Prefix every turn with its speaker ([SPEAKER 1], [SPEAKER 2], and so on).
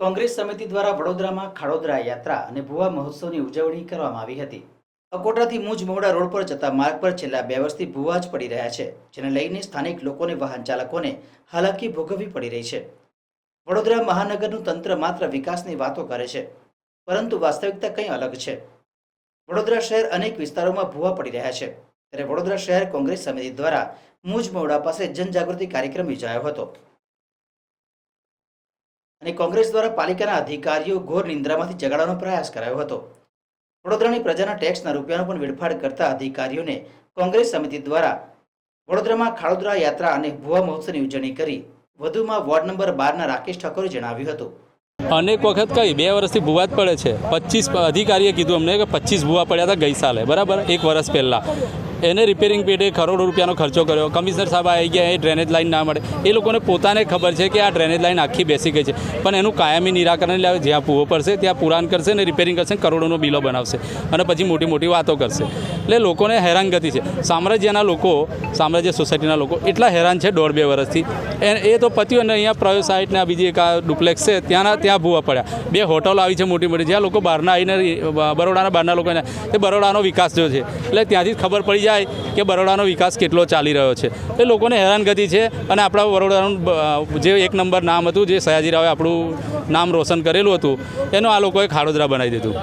[SPEAKER 1] કોંગ્રેસ સમિતિ દ્વારા વડોદરામાં ખાડોદરા યાત્રા અને ભુવા મહોત્સવની ઉજવણી કરવામાં આવી હતી. અકોટાથી મુજ મોવડા રોડ પર જતા માર્ગ પર છેલ્લા બે વર્ષથી ભુવા જ પડી રહ્યા છે, જેને લઈને સ્થાનિક લોકોને વાહન ચાલકોને હાલાકી ભોગવવી પડી રહી છે. વડોદરા મહાનગરનું તંત્ર માત્ર વિકાસની વાતો કરે છે, પરંતુ વાસ્તવિકતા કંઈ અલગ છે. વડોદરા શહેર અનેક વિસ્તારોમાં ભૂવા પડી રહ્યા છે, ત્યારે વડોદરા શહેર કોંગ્રેસ સમિતિ દ્વારા મુજ મોવડા પાસે જનજાગૃતિ કાર્યક્રમ યોજાયો હતો. અને કોંગ્રેસ દ્વારા પાલિકાના અધિકારીઓ ઘોર નિંદ્રામાંથી જગાડવાનો પ્રયાસ કરાયો હતો. વડોદરાની પ્રજાના ટેક્સના રૂપિયાનો પણ વેડફાડ કરતા અધિકારીઓને કોંગ્રેસ સમિતિ દ્વારા વડોદરામાં ખાડોદરા યાત્રા અને ભુવા મહોત્સવની ઉજવણી કરી વધુમાં વોર્ડ નંબર બારના રાકેશ ઠાકોરે જણાવ્યું હતું.
[SPEAKER 2] અનેક વખત કઈ બે વર્ષથી ભૂવા જ પડે છે. પચીસ અધિકારીએ કીધું અમને કે પચીસ ભૂવા પડ્યા હતા ગઈ સાલે, બરાબર? એક વર્ષ પહેલાં. એને રિપેરિંગ પેટે કરોડો રૂપિયાનો ખર્ચો કર્યો. કમિશનર સાહેબ આવી ગયા, એ ડ્રેનેજ લાઈન ના મળે. એ લોકોને પોતાને ખબર છે કે આ ડ્રેનેજ લાઈન આખી બેસી ગઈ છે. પણ એનું કાયમી નિરાકરણ લાવે જ્યાં ભૂવો પડશે, ત્યાં પુરાણ કરશે ને રિપેરિંગ કરશે કરોડોનો બિલો બનાવશે. અને પછી મોટી મોટી વાતો કરશે. એટલે લોકોને હેરાનગતિ છે. સામ્રાજ્યના લોકો, સામ્રાજ્ય સોસાયટીના લોકો એટલા હેરાન છે દોઢ બે વર્ષથી. એ તો પત્યું અને અહીંયા પ્રયો સાઇટને બીજી એક આ ડુપ્લેક્સ છે, ત્યાંના ત્યાં ભૂવા પડ્યા. બે હોટલો આવી છે મોટી મોટી, જ્યાં લોકો બહારના આવીને બરોડાના બહારના લોકોને, તે બરોડાનો વિકાસ જો છે. એટલે ત્યાંથી ખબર પડી જાય કે બરોડાનો વિકાસ કેટલો ચાલી રહ્યો છે. એ લોકોને હેરાનગતિ છે અને આપણા બરોડાનું જે એક નંબર નામ હતું, જે સયાજીરાવે આપણું નામ રોશન કરેલું હતું, એનું આ લોકોએ ખાડોદરા બનાવી દીધું.